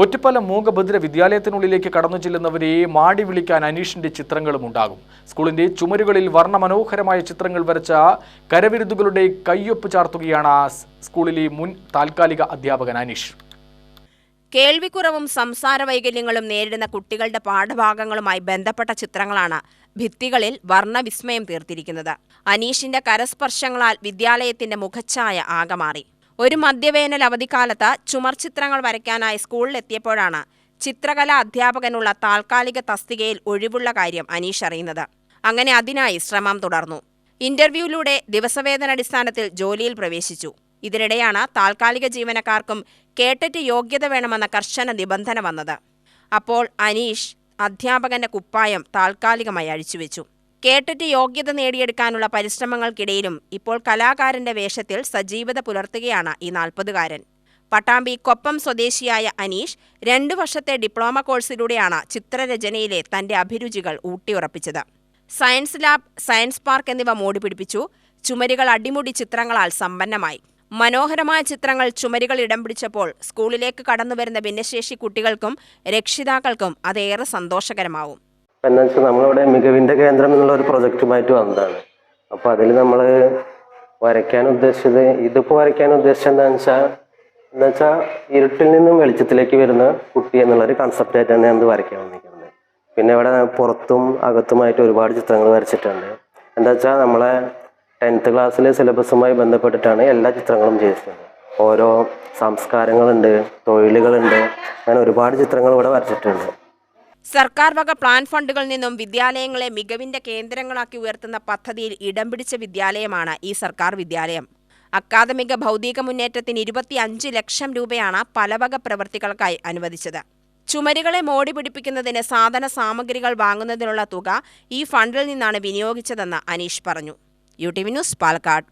ഒറ്റപ്പാലം മൂകഭദ്ര വിദ്യാലയത്തിനുള്ളിലേക്ക് കടന്നു ചെല്ലുന്നവരെ മാടി വിളിക്കാൻ അനീഷിന്റെ ചിത്രങ്ങളും ഉണ്ടാകും. സ്കൂളിന്റെ ചുമരുകളിൽ വർണമനോഹരമായ ചിത്രങ്ങൾ വരച്ച കരവിരുതുകളുടെ കയ്യൊപ്പ് ചാർത്തുകയാണ് സ്കൂളിലെ മുൻ താൽക്കാലിക അധ്യാപകൻ അനീഷ്. കേൾവിക്കുറവും സംസാര വൈകല്യങ്ങളും നേരിടുന്ന കുട്ടികളുടെ പാഠഭാഗങ്ങളുമായി ബന്ധപ്പെട്ട ചിത്രങ്ങളാണ് ഭിത്തികളിൽ വർണവിസ്മയം തീർത്തിരിക്കുന്നത്. അനീഷിന്റെ കരസ്പർശങ്ങളാൽ വിദ്യാലയത്തിന്റെ മുഖച്ഛായ ആകെ മാറി ഒരു മദ്യവേനൽ അവധിക്കാലത്ത് ചുമർചിത്രങ്ങൾ വരയ്ക്കാനായി സ്കൂളിലെത്തിയപ്പോഴാണ് ചിത്രകലാ അധ്യാപകനുള്ള താൽക്കാലിക തസ്തികയിൽ ഒഴിവുള്ള കാര്യം അനീഷ് അറിയുന്നത്. അങ്ങനെ അതിനായി ശ്രമം തുടർന്നു. ഇന്റർവ്യൂവിലൂടെ ദിവസവേതനടിസ്ഥാനത്തിൽ ജോലിയിൽ പ്രവേശിച്ചു. ഇതിനിടെയാണ് താൽക്കാലിക ജീവനക്കാർക്കും കേട്ടിട്ട് യോഗ്യത വേണമെന്ന കർശന നിബന്ധന വന്നത്. അപ്പോൾ അനീഷ് അധ്യാപകന്റെ കുപ്പായം താൽക്കാലികമായി അഴിച്ചുവെച്ചു. കേട്ടറ്റ് യോഗ്യത നേടിയെടുക്കാനുള്ള പരിശ്രമങ്ങൾക്കിടയിലും ഇപ്പോൾ കലാകാരന്റെ വേഷത്തിൽ സജീവത പുലർത്തുകയാണ് ഈ നാൽപ്പതുകാരൻ. പട്ടാമ്പി കൊപ്പം സ്വദേശിയായ അനീഷ് രണ്ടു വർഷത്തെ ഡിപ്ലോമ കോഴ്സിലൂടെയാണ് ചിത്രരചനയിലെ തന്റെ അഭിരുചികൾ ഊട്ടിയുറപ്പിച്ചത്. സയൻസ് ലാബ് സയൻസ് പാർക്ക് എന്നിവ മോടിപിടിപ്പിച്ചു ചുമരുകൾ അടിമുടി ചിത്രങ്ങളാൽ സമ്പന്നമായി. മനോഹരമായ ചിത്രങ്ങൾ ചുമരുകൾ ഇടം പിടിച്ചപ്പോൾ സ്കൂളിലേക്ക് കടന്നുവരുന്ന ഭിന്നശേഷി കുട്ടികൾക്കും രക്ഷിതാക്കൾക്കും അതേറെ സന്തോഷകരമാവും. എന്താ വെച്ചാൽ നമ്മളിവിടെ മികവിന്റെ കേന്ദ്രം എന്നുള്ള ഒരു പ്രൊജക്റ്റുമായിട്ട് വന്നതാണ്. അപ്പോൾ അതിൽ നമ്മൾ വരയ്ക്കാൻ ഉദ്ദേശിച്ചത് ഇതിപ്പോൾ വരയ്ക്കാൻ ഉദ്ദേശിച്ചത് എന്താണെന്ന് വെച്ചാൽ എന്താ വെച്ചാൽ ഇരുട്ടിൽ നിന്നും വെളിച്ചത്തിലേക്ക് വരുന്ന കുട്ടി എന്നുള്ളൊരു ഒരു കൺസെപ്റ്റ് ആയിട്ടാണ് ഞാൻ ഇത് വരയ്ക്കാൻ വന്നിരിക്കുന്നത്. പിന്നെ ഇവിടെ പുറത്തും അകത്തുമായിട്ട് ഒരുപാട് ചിത്രങ്ങൾ വരച്ചിട്ടുണ്ട്. എന്താ വെച്ചാൽ നമ്മളെ ടെൻത്ത് ക്ലാസ്സിലെ സിലബസുമായി ബന്ധപ്പെട്ടിട്ടാണ് എല്ലാ ചിത്രങ്ങളും ചെയ്തിട്ടുള്ളത്. ഓരോ സംസ്കാരങ്ങളുണ്ട് തൊഴിലുകളുണ്ട് അങ്ങനെ ഒരുപാട് ചിത്രങ്ങൾ ഇവിടെ വരച്ചിട്ടുണ്ട്. സർക്കാർ വക പ്ലാൻ ഫണ്ടുകളിൽ നിന്നും വിദ്യാലയങ്ങളെ മികവിന്റെ കേന്ദ്രങ്ങളാക്കി ഉയർത്തുന്ന പദ്ധതിയിൽ ഇടം പിടിച്ച വിദ്യാലയമാണ് ഈ സർക്കാർ വിദ്യാലയം. അക്കാദമിക ഭൗതിക മുന്നേറ്റത്തിന് ഇരുപത്തിയഞ്ച് ലക്ഷം രൂപയാണ് പലവക പ്രവൃത്തികൾക്കായി അനുവദിച്ചത്. ചുമരുകളെ മോടി പിടിപ്പിക്കുന്നതിന് സാധന സാമഗ്രികൾ വാങ്ങുന്നതിനുള്ള തുക ഈ ഫണ്ടിൽ നിന്നാണ് വിനിയോഗിച്ചതെന്ന് അനീഷ് പറഞ്ഞു. U T V news Palakkad.